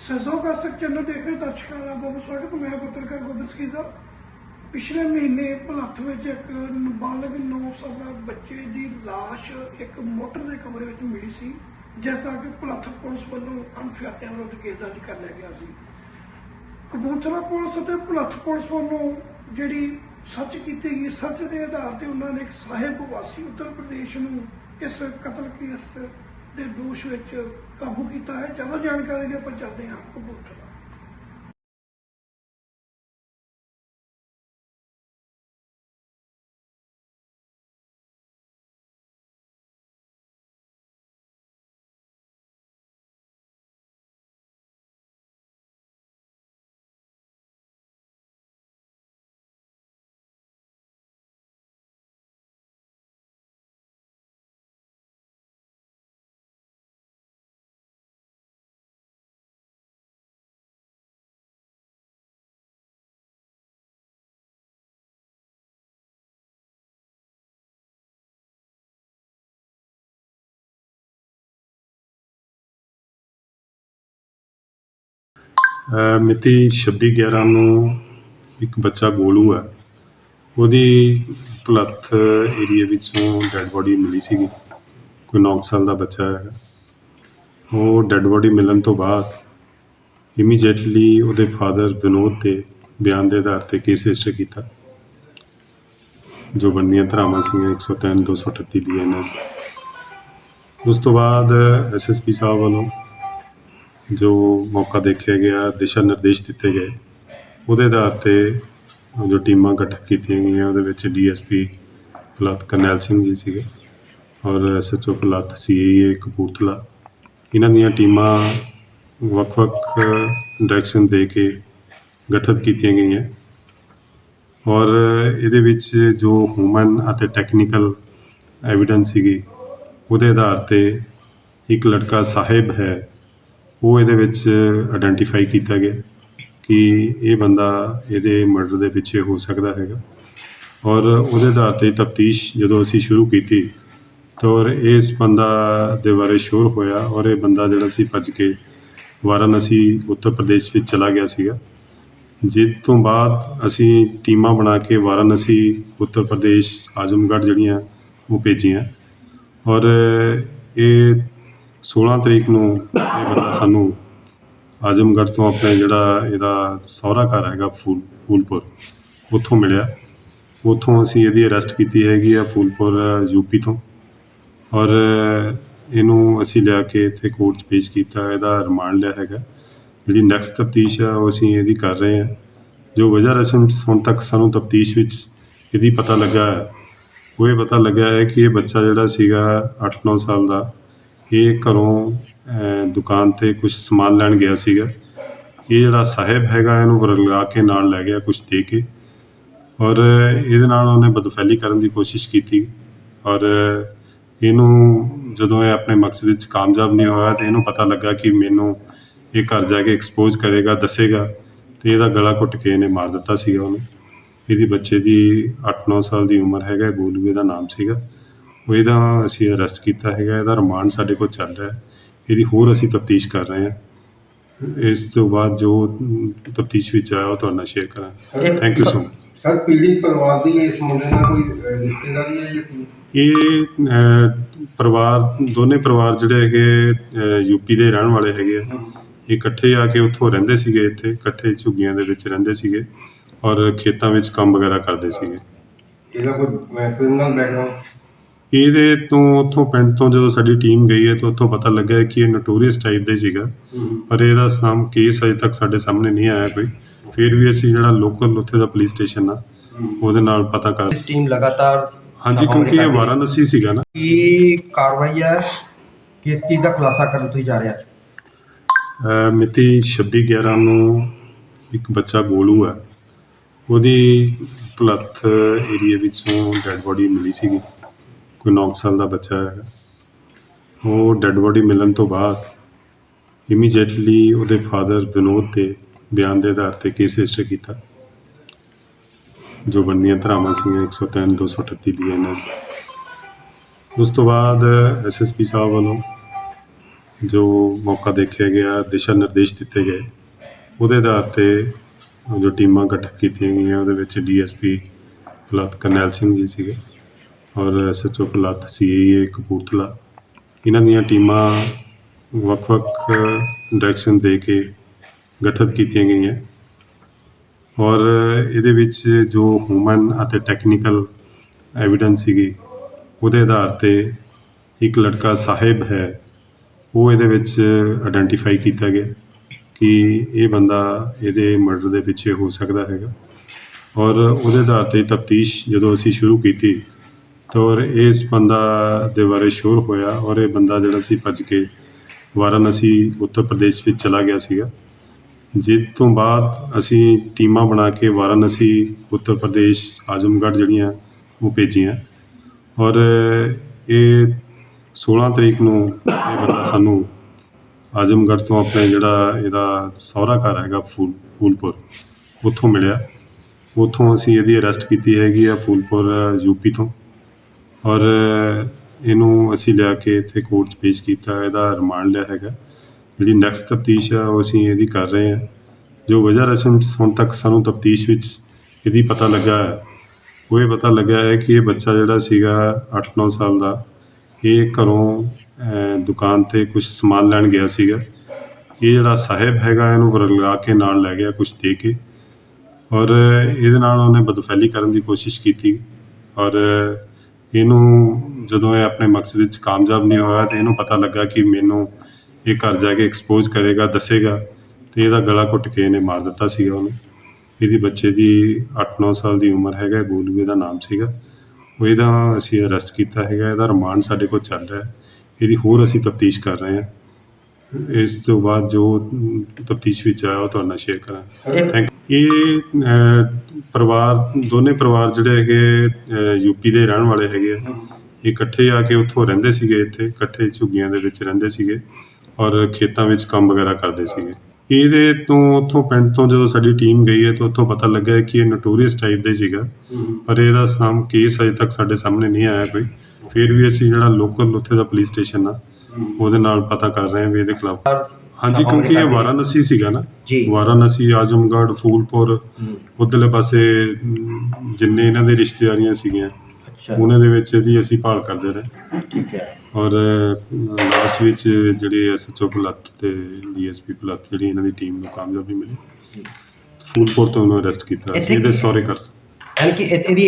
ਸਜ਼ੋ ਕਾ ਸਕ ਚੈਨਲ ਦੇਖ ਰਹੇ ਦਰਸ਼ਕਾਂ ਦਾ ਬਹੁਤ ਸਵਾਗਤ। ਮੈਂ ਪੱਤਰਕਾਰ ਗੋਬਿੰਦ ਸਕੀਜ਼ਾ ਪਿਛਲੇ ਮਹੀਨੇ ਭਲੱਥ ਵਿੱਚ ਇੱਕ ਨਾਬਾਲਗ 9 ਸਾਲਾ ਬੱਚੇ ਦੀ ਲਾਸ਼ ਇੱਕ ਮੋਟਰ ਦੇ ਕਮਰੇ ਵਿੱਚ ਮਿਲੀ ਸੀ, ਜਿਸ ਦਾ ਕਿ ਭਲੱਥ ਪੁਲਿਸ ਵੱਲੋਂ ਅਣਖਿਆਤਿਆਂ ਵਿਰੁੱਧ ਕੇਸ ਦਰਜ ਕਰ ਲਿਆ ਗਿਆ ਸੀ। ਕਪੂਰਥਲਾ ਪੁਲਿਸ ਅਤੇ ਭਲੱਥ ਪੁਲਿਸ ਵੱਲੋਂ ਜਿਹੜੀ ਸਰਚ ਕੀਤੀ ਗਈ ਸਰਚ ਦੇ ਆਧਾਰ ਤੇ ਉਹਨਾਂ ਨੇ ਇੱਕ ਸਾਹਿਬ ਵਾਸੀ ਉੱਤਰ ਪ੍ਰਦੇਸ਼ ਨੂੰ ਇਸ ਕਤਲ ਕੇਸ ਦੇ ਦੋਸ਼ ਵਿੱਚ ਕਾਬੂ ਕੀਤਾ ਹੈ ਜ਼ਿਆਦਾ ਜਾਣਕਾਰੀ ਦੇ ਆਪਾਂ ਚੱਲਦੇ ਹਾਂ ਕਪੂਰਥਲਾ ਮਿਤੀ 26/11 ਨੂੰ ਇੱਕ ਬੱਚਾ ਗੋਲੂ ਹੈ। ਉਹਦੀ ਭਲੱਥ ਏਰੀਆ ਵਿੱਚੋਂ ਡੈੱਡ ਬੋਡੀ ਮਿਲੀ ਸੀਗੀ। ਕੋਈ 9 ਸਾਲ ਦਾ ਬੱਚਾ ਹੈ। ਉਹ ਡੈੱਡ ਬੋਡੀ ਮਿਲਣ ਤੋਂ ਬਾਅਦ ਇਮੀਡੀਏਟਲੀ ਉਹਦੇ ਫਾਦਰ ਵਿਨੋਦ 'ਤੇ ਬਿਆਨ ਦੇ ਆਧਾਰ ਤੇ ਕੇਸ ਰਜਿਸਟਰ ਕੀਤਾ। ਜੋ ਬਣਦੀਆਂ ਧਾਰਾਵਾਂ ਸੀਗੀਆਂ 103 238 ਬੀਐਨਐਸ ਉਸ ਤੋਂ ਬਾਅਦ ਐਸਐਸਪੀ ਸਾਹਿਬ ਵੱਲੋਂ ਜੋ ਮੌਕਾ ਦੇਖਿਆ ਗਿਆ, ਦਿਸ਼ਾ ਨਿਰਦੇਸ਼ ਦਿੱਤੇ ਗਏ। ਉਹਦੇ ਆਧਾਰ ਤੇ ਜੋ ਟੀਮਾਂ ਗਠਿਤ ਕੀਤੀਆਂ ਗਈਆਂ, ਉਹਦੇ ਵਿੱਚ ਡੀਐਸਪੀ ਪਲਤ ਕਰਨੈਲ ਸਿੰਘ ਜੀ ਸੀਗੇ ਔਰ ਐਸਐਚਓ ਪਲਤ ਸੀਏ ਕਪੂਰਥਲਾ। ਇਹਨਾਂ ਦੀਆਂ ਟੀਮਾਂ ਵੱਖ-ਵੱਖ ਡਾਇਰੈਕਸ਼ਨ ਦੇ ਕੇ ਗਠਿਤ ਕੀਤੀਆਂ ਗਈਆਂ। ਔਰ ਇਹਦੇ ਵਿੱਚ ਜੋ ਹਿਊਮਨ ਅਤੇ ਟੈਕਨੀਕਲ ਐਵੀਡੈਂਸ ਸੀਗੀ, ਉਹਦੇ ਆਧਾਰ ਤੇ ਇੱਕ ਲੜਕਾ ਸਾਹਿਬ ਹੈ ਉਹ ਇਹਦੇ ਵਿੱਚ ਆਇਡੈਂਟੀਫਾਈ ਕੀਤਾ ਗਿਆ ਕਿ ਇਹ ਬੰਦਾ ਇਹਦੇ ਮਰਡਰ ਦੇ ਪਿੱਛੇ ਹੋ ਸਕਦਾ ਹੈਗਾ। ਔਰ ਉਹਦੇ ਆਧਾਰ ਤੇ ਤਫਤੀਸ਼ ਜਦੋਂ ਅਸੀਂ ਸ਼ੁਰੂ ਕੀਤੀ, ਤਾਂ ਔਰ ਇਸ ਬੰਦਾ ਦੇ ਬਾਰੇ ਸ਼ੋਰ ਹੋਇਆ ਔਰ ਇਹ ਬੰਦਾ ਜਿਹੜਾ ਸੀ ਭੱਜ ਕੇ ਵਾਰਾਣਸੀ, ਉੱਤਰ ਪ੍ਰਦੇਸ਼ ਵਿੱਚ ਚਲਾ ਗਿਆ ਸੀਗਾ। ਜਿਸ ਤੋਂ ਬਾਅਦ ਅਸੀਂ ਟੀਮਾਂ ਬਣਾ ਕੇ ਵਾਰਾਣਸੀ, ਉੱਤਰ ਪ੍ਰਦੇਸ਼, ਆਜ਼ਮਗੜ੍ਹ ਜਿਹੜੀਆਂ ਉਹ ਭੇਜੀਆਂ। ਔਰ ਇਹ 16 ਤਰੀਕ ਨੂੰ ਇਹ ਬੰਦਾ ਸਾਨੂੰ ਆਜ਼ਮਗੜ੍ਹ ਤੋਂ ਆਪਣੇ ਜਿਹੜਾ ਇਹਦਾ ਸਹੁਰਾ ਘਰ ਹੈਗਾ ਫੂਲ, ਫੂਲਪੁਰ, ਉੱਥੋਂ ਮਿਲਿਆ। ਉੱਥੋਂ ਅਸੀਂ ਇਹਦੀ ਅਰੈਸਟ ਕੀਤੀ ਹੈਗੀ ਆ ਫੂਲਪੁਰ ਯੂਪੀ ਤੋਂ। ਔਰ ਇਹਨੂੰ ਅਸੀਂ ਲਿਆ ਕੇ ਇੱਥੇ ਕੋਰਟ 'ਚ ਪੇਸ਼ ਕੀਤਾ, ਇਹਦਾ ਰਿਮਾਂਡ ਲਿਆ ਹੈਗਾ। ਜਿਹੜੀ ਨੈਕਸਟ ਤਫਤੀਸ਼ ਆ, ਉਹ ਅਸੀਂ ਇਹਦੀ ਕਰ ਰਹੇ ਹਾਂ। ਜੋ ਵਜ੍ਹਾ ਰਸਮ ਹੁਣ ਤੱਕ ਸਾਨੂੰ ਤਫਤੀਸ਼ ਵਿੱਚ ਇਹਦੀ ਪਤਾ ਲੱਗਾ ਹੈ, ਉਹ ਇਹ ਪਤਾ ਲੱਗਾ ਹੈ ਕਿ ਇਹ ਬੱਚਾ ਜਿਹੜਾ ਸੀਗਾ 8-9 ਸਾਲ ਦਾ ਇਹ ਘਰੋਂ ਦੁਕਾਨ ਤੇ ਕੁਝ ਸਮਾਨ ਲੈਣ ਗਿਆ ਸੀਗਾ। ਇਹ ਜਿਹੜਾ ਸਾਹਿਬ ਹੈਗਾ, ਇਹਨੂੰ ਵਰਗਾ ਕੇ ਨਾਲ ਲੈ ਗਿਆ ਕੁਝ ਦੇ ਕੇ। ਔਰ ਇਹਦੇ ਨਾਲ ਉਹਨੇ ਬਦਫੈਲੀ ਕਰਨ ਦੀ ਕੋਸ਼ਿਸ਼ ਕੀਤੀ। ਔਰ ਇਹਨੂੰ ਜਦੋਂ ਇਹ ਆਪਣੇ ਮਕਸਦ ਵਿੱਚ ਕਾਮਯਾਬ ਨਹੀਂ ਹੋਇਆ, ਤੇ ਇਹਨੂੰ ਪਤਾ ਲੱਗਾ ਕਿ ਮੈਨੂੰ ਇਹ ਘਰ ਜਾ ਕੇ ਐਕਸਪੋਜ਼ ਕਰੇਗਾ, ਦੱਸੇਗਾ। ਤੇ ਇਹਦਾ ਗਲਾ ਘੁੱਟ ਕੇ ਇਹਨੇ ਮਾਰ ਦਿੱਤਾ ਸੀਗਾ ਉਹਨੂੰ। ਇਹਦੀ ਬੱਚੇ ਦੀ 8-9 ਸਾਲ ਦੀ ਉਮਰ ਹੈਗਾ ਗੋਲੂ ਇਹਦਾ ਨਾਮ ਸੀਗਾ। ਉਹ ਇਹਦਾ ਅਸੀਂ ਅਰੈਸਟ ਕੀਤਾ ਹੈਗਾ ਇਹਦਾ ਰਿਮਾਂਡ ਸਾਡੇ ਕੋਲ ਚੱਲ ਰਿਹਾ ਹੈ। ਇਹਦੀ ਹੋਰ ਅਸੀਂ ਤਫਤੀਸ਼ ਕਰ ਰਹੇ ਹਾਂ। ਇਸ ਤੋਂ ਬਾਅਦ ਜੋ ਤਫਤੀਸ਼ ਵਿੱਚ ਆਇਆ ਉਹ ਤੁਹਾਡੇ ਨਾਲ ਸ਼ੇਅਰ ਕਰਾਂਗੇ। Thank you so much sir ਪੀੜਿਤ ਪਰਿਵਾਰ ਦੀ ਇਸ ਮੁੰਡੇ ਨਾਲ ਕੋਈ ਰਿਸ਼ਤੇਦਾਰੀ ਹੈ ਜਾਂ ਕੀ? ਇਹ ਪਰਿਵਾਰ ਦੋਨੇ ਪਰਿਵਾਰ ਜਿਹੜੇ ਹੈਗੇ ਯੂਪੀ ਦੇ ਰਹਿਣ ਵਾਲੇ ਹੈਗੇ ਆ। ਇਹ ਇਕੱਠੇ ਆ ਕੇ ਉੱਥੋਂ ਰਹਿੰਦੇ ਸੀਗੇ ਇੱਥੇ ਇਕੱਠੇ ਝੁੱਗੀਆਂ ਦੇ ਵਿੱਚ ਰਹਿੰਦੇ ਸੀਗੇ ਔਰ ਖੇਤਾਂ ਵਿੱਚ ਕੰਮ ਵਗੈਰਾ ਕਰਦੇ ਸੀਗੇ। ਇਹਦਾ ਕੋਈ ਕ੍ਰਿਮੀਨਲ ਬੈਕਗ੍ਰਾਉਂਡ ਇਹਦੇ ਤੋਂ ਉੱਥੋਂ ਪਿੰਡ ਤੋਂ ਜਦੋਂ ਸਾਡੀ ਟੀਮ ਗਈ ਹੈ ਤਾਂ ਉੱਥੋਂ ਪਤਾ ਲੱਗਾ ਕਿ ਇਹ ਨੋਟੋਰੀਅਸ ਟਾਈਪ ਦਾ ਹੀ ਸੀਗਾ। ਪਰ ਇਹਦਾ ਨਾਮ ਕੇਸ ਅਜੇ ਤੱਕ ਸਾਡੇ ਸਾਹਮਣੇ ਨਹੀਂ ਆਇਆ ਕੋਈ। ਫਿਰ ਵੀ ਅਸੀਂ ਜਿਹੜਾ ਲੋਕਲ ਉੱਥੇ ਦਾ ਪੁਲਿਸ ਸਟੇਸ਼ਨ ਆ ਉਹਦੇ ਨਾਲ ਪਤਾ ਕਰ ਇਸ ਟੀਮ ਲਗਾਤਾਰ ਹਾਂਜੀ ਕਿਉਂਕਿ ਇਹ ਵਾਰਾਣਸੀ ਸੀਗਾ ਨਾ। ਕੀ ਕਾਰਵਾਈ ਹੈ? ਕਿਸ ਚੀਜ਼ ਦਾ ਖੁਲਾਸਾ ਕਰਨ ਤੁਸੀਂ ਜਾ ਰਹੇ? ਮਿਤੀ 26/11 ਨੂੰ ਇੱਕ ਬੱਚਾ ਗੋਲੂ ਹੈ ਉਹਦੀ ਭਲੱਥ ਏਰੀਆ ਵਿੱਚੋਂ ਡੈੱਡ ਬੋਡੀ ਮਿਲੀ ਸੀਗੀ। ਕੋਈ 9 ਸਾਲ ਦਾ ਬੱਚਾ ਹੈਗਾ। ਉਹ ਡੈੱਡ ਬੋਡੀ ਮਿਲਣ ਤੋਂ ਬਾਅਦ ਇਮੀਡੀਏਟਲੀ ਉਹਦੇ ਫਾਦਰ ਵਿਨੋਦ ਦੇ ਬਿਆਨ ਦੇ ਆਧਾਰ ਤੇ ਕੇਸ ਰਜਿਸਟਰ ਕੀਤਾ। ਜੋ ਬਣਦੀਆਂ ਧਾਰਾਵਾਂ ਸੀਗੀਆਂ 103 238 ਬੀਐਨਐਸ ਉਸ ਤੋਂ ਬਾਅਦ ਐਸਐਸਪੀ ਸਾਹਿਬ ਵੱਲੋਂ ਜੋ ਮੌਕਾ ਦੇਖਿਆ ਗਿਆ, ਦਿਸ਼ਾ ਨਿਰਦੇਸ਼ ਦਿੱਤੇ ਗਏ, ਉਹਦੇ ਆਧਾਰ ਤੇ ਜੋ ਟੀਮਾਂ ਗਠਿਤ ਕੀਤੀਆਂ ਗਈਆਂ, ਉਹਦੇ ਵਿੱਚ ਡੀਐਸਪੀ ਫਲਤ ਕਰਨੈਲ ਸਿੰਘ ਜੀ ਸੀਗੇ। ਔਰ ਐਸਐਚਓ ਪੁਲਤ ਸੀਏ ਕਪੂਰਥਲਾ। ਇਹਨਾਂ ਦੀਆਂ ਟੀਮਾਂ ਵੱਖ-ਵੱਖ ਡਾਇਰੈਕਸ਼ਨ ਦੇ ਕੇ ਗਠਿਤ ਕੀਤੀਆਂ ਗਈਆਂ। ਔਰ ਇਹਦੇ ਵਿੱਚ ਜੋ ਹਿਊਮਨ ਅਤੇ ਟੈਕਨੀਕਲ ਐਵੀਡੈਂਸ ਸੀਗੀ, ਉਹਦੇ ਆਧਾਰ ਤੇ ਇੱਕ ਲੜਕਾ ਸਾਹਿਬ ਹੈ, ਉਹ ਇਹਦੇ ਵਿੱਚ ਆਇਡੈਂਟੀਫਾਈ ਕੀਤਾ ਗਿਆ ਕਿ ਇਹ ਬੰਦਾ ਇਹਦੇ ਮਰਡਰ ਦੇ ਪਿੱਛੇ ਹੋ ਸਕਦਾ ਹੈਗਾ। ਔਰ ਉਹਦੇ ਆਧਾਰ ਤੇ ਤਫਤੀਸ਼ ਜਦੋਂ ਅਸੀਂ ਸ਼ੁਰੂ ਕੀਤੀ ਤਾਂ ਔਰ ਇਸ ਬੰਦਾ ਦੇ ਬਾਰੇ ਸ਼ੋਰ ਹੋਇਆ ਔਰ ਇਹ ਬੰਦਾ ਜਿਹੜਾ ਸੀ ਭੱਜ ਕੇ ਵਾਰਾਣਸੀ, ਉੱਤਰ ਪ੍ਰਦੇਸ਼ ਵਿੱਚ ਚਲਾ ਗਿਆ ਸੀਗਾ। ਜਿਸ ਤੋਂ ਬਾਅਦ ਅਸੀਂ ਟੀਮਾਂ ਬਣਾ ਕੇ ਵਾਰਾਣਸੀ, ਉੱਤਰ ਪ੍ਰਦੇਸ਼, ਆਜ਼ਮਗੜ੍ਹ ਜਿਹੜੀਆਂ ਉਹ ਭੇਜੀਆਂ। ਔਰ ਇਹ 16 ਤਰੀਕ ਨੂੰ ਇਹ ਬੰਦਾ ਸਾਨੂੰ ਆਜ਼ਮਗੜ੍ਹ ਤੋਂ ਆਪਣੇ ਜਿਹੜਾ ਇਹਦਾ ਸਹੁਰਾ ਘਰ ਹੈਗਾ ਫੂਲ, ਫੂਲਪੁਰ, ਉੱਥੋਂ ਮਿਲਿਆ। ਉੱਥੋਂ ਅਸੀਂ ਇਹਦੀ ਅਰੈਸਟ ਕੀਤੀ ਹੈਗੀ ਆ ਫੂਲਪੁਰ ਯੂਪੀ ਤੋਂ। ਔਰ ਇਹਨੂੰ ਅਸੀਂ ਲਿਆ ਕੇ ਇੱਥੇ ਕੋਰਟ 'ਚ ਪੇਸ਼ ਕੀਤਾ, ਇਹਦਾ ਰਿਮਾਂਡ ਲਿਆ ਹੈਗਾ। ਜਿਹੜੀ ਨੈਕਸਟ ਤਫਤੀਸ਼ ਆ, ਉਹ ਅਸੀਂ ਇਹਦੀ ਕਰ ਰਹੇ ਹਾਂ। ਜੋ ਵਜ੍ਹਾ ਰਸਮ ਹੁਣ ਤੱਕ ਸਾਨੂੰ ਤਫਤੀਸ਼ ਵਿੱਚ ਇਹਦੀ ਪਤਾ ਲੱਗਾ ਹੈ, ਉਹ ਇਹ ਪਤਾ ਲੱਗਾ ਹੈ ਕਿ ਇਹ ਬੱਚਾ ਜਿਹੜਾ ਸੀਗਾ 8-9 ਸਾਲ ਦਾ, ਇਹ ਘਰੋਂ ਦੁਕਾਨ ਤੇ ਕੁਝ ਸਮਾਨ ਲੈਣ ਗਿਆ ਸੀਗਾ। ਇਹ ਜਿਹੜਾ ਸਾਹਿਬ ਹੈਗਾ, ਇਹਨੂੰ ਵਰਗਾ ਕੇ ਨਾਲ ਲੈ ਗਿਆ ਕੁਝ ਦੇ ਕੇ। ਔਰ ਇਹਦੇ ਨਾਲ ਉਹਨੇ ਬਦਫੈਲੀ ਕਰਨ ਦੀ ਕੋਸ਼ਿਸ਼ ਕੀਤੀ। ਔਰ ਇਹਨੂੰ ਜਦੋਂ ਇਹ ਆਪਣੇ ਮਕਸਦ ਵਿੱਚ ਕਾਮਯਾਬ ਨਹੀਂ ਹੋਇਆ ਤਾਂ ਇਹਨੂੰ ਪਤਾ ਲੱਗਾ ਕਿ ਮੈਨੂੰ ਇਹ ਘਰ ਜਾ ਕੇ ਐਕਸਪੋਜ਼ ਕਰੇਗਾ, ਦੱਸੇਗਾ ਅਤੇ ਇਹਦਾ ਗਲਾ ਘੁੱਟ ਕੇ ਇਹਨੇ ਮਾਰ ਦਿੱਤਾ ਸੀਗਾ ਉਹਨੂੰ। ਇਹਦੀ ਬੱਚੇ ਦੀ 8-9 ਸਾਲ ਦੀ ਉਮਰ ਹੈਗਾ ਗੋਲੂ ਇਹਦਾ ਨਾਮ ਸੀਗਾ। ਉਹ ਇਹਦਾ ਅਸੀਂ ਅਰੈਸਟ ਕੀਤਾ ਹੈਗਾ, ਇਹਦਾ ਰਿਮਾਂਡ ਸਾਡੇ ਕੋਲ ਚੱਲ ਰਿਹਾ ਇਹਦੀ ਹੋਰ ਅਸੀਂ ਤਫਤੀਸ਼ ਕਰ ਰਹੇ ਹਾਂ। ਇਸ ਤੋਂ ਬਾਅਦ ਜੋ ਤਫਤੀਸ਼ ਵਿੱਚ ਆਇਆ ਉਹ ਤੁਹਾਡੇ ਨਾਲ ਸ਼ੇਅਰ ਕਰਾਂਗੇ। ਥੈਂਕ ਇਹ ਅਹ, ਪਰਿਵਾਰ ਦੋਨੇ ਪਰਿਵਾਰ ਜਿਹੜੇ ਹੈਗੇ ਯੂਪੀ ਦੇ ਰਹਿਣ ਵਾਲੇ ਹੈਗੇ ਆ। ਇਹ ਇਕੱਠੇ ਆ ਕੇ ਉੱਥੋਂ ਰਹਿੰਦੇ ਸੀਗੇ ਇੱਥੇ ਇਕੱਠੇ ਝੁੱਗੀਆਂ ਦੇ ਵਿੱਚ ਰਹਿੰਦੇ ਸੀਗੇ ਔਰ ਖੇਤਾਂ ਵਿੱਚ ਕੰਮ ਵਗੈਰਾ ਕਰਦੇ ਸੀਗੇ। ਇਹਦੇ ਤੋਂ ਉੱਥੋਂ ਪਿੰਡ ਤੋਂ ਜਦੋਂ ਸਾਡੀ ਟੀਮ ਗਈ ਹੈ ਤਾਂ ਉੱਥੋਂ ਪਤਾ ਲੱਗਾ ਹੈ ਕਿ ਇਹ ਨੋਟੋਰੀਅਸ ਟਾਈਪ ਦਾ ਹੀ ਸੀਗਾ ਪਰ ਇਹਦਾ ਨਾਮ ਕੇਸ ਅਜੇ ਤੱਕ ਸਾਡੇ ਸਾਹਮਣੇ ਨਹੀਂ ਆਇਆ ਕੋਈ। ਫਿਰ ਵੀ ਅਸੀਂ ਜਿਹੜਾ ਲੋਕਲ ਉੱਥੇ ਦਾ ਪੁਲਿਸ ਸਟੇਸ਼ਨ ਆ ਉਹਦੇ ਨਾਲ ਪਤਾ ਕਰ ਰਹੇ ਹਾਂ ਵੀ ਇਹਦੇ ਖਿਲਾਫ। ਹਾਂਜੀ ਕਿਉਂਕਿ ਇਹ ਵਾਰਾਣਸੀ ਸੀਗਾ ਨਾ। ਜੀ। ਵਾਰਾਣਸੀ ਆਜਮਗੜ੍ਹ ਫੂਲਪੁਰ ਉਧਰਲੇ ਪਾਸੇ ਅਮ, ਜਿੰਨੇ ਇਹਨਾਂ ਦੇ ਰਿਸ਼ਤੇਦਾਰੀਆਂ ਸੀਗੀਆਂ ਅੱਛਾ। ਉਹਨਾਂ ਦੇ ਵਿੱਚ ਇਹਦੀ ਅਸੀਂ ਭਾਲ ਕਰਦੇ ਰਹੇ। ਠੀਕ ਹੈ। ਔਰ ਲਾਸਟ ਵਿੱਚ ਜਿਹੜੇ ਐਸਐਚਓ ਪੁਲਤ ਤੇ ਡੀਐਸਪੀ ਪੁਲਤ ਜਿਹੜੀ ਇਹਨਾਂ ਦੀ ਟੀਮ ਨੂੰ ਕਾਮਯਾਬੀ ਮਿਲੀ। ਫੂਲਪੁਰ ਤੋਂ ਉਹਨੂੰ ਅਰੈਸਟ ਕੀਤਾ। ਇੱਥੇ ਸੀ ਇਹਦੇ ਕਰ ਯਾਨੀ ਕਿ ਇਹ- ਇਹਦੀ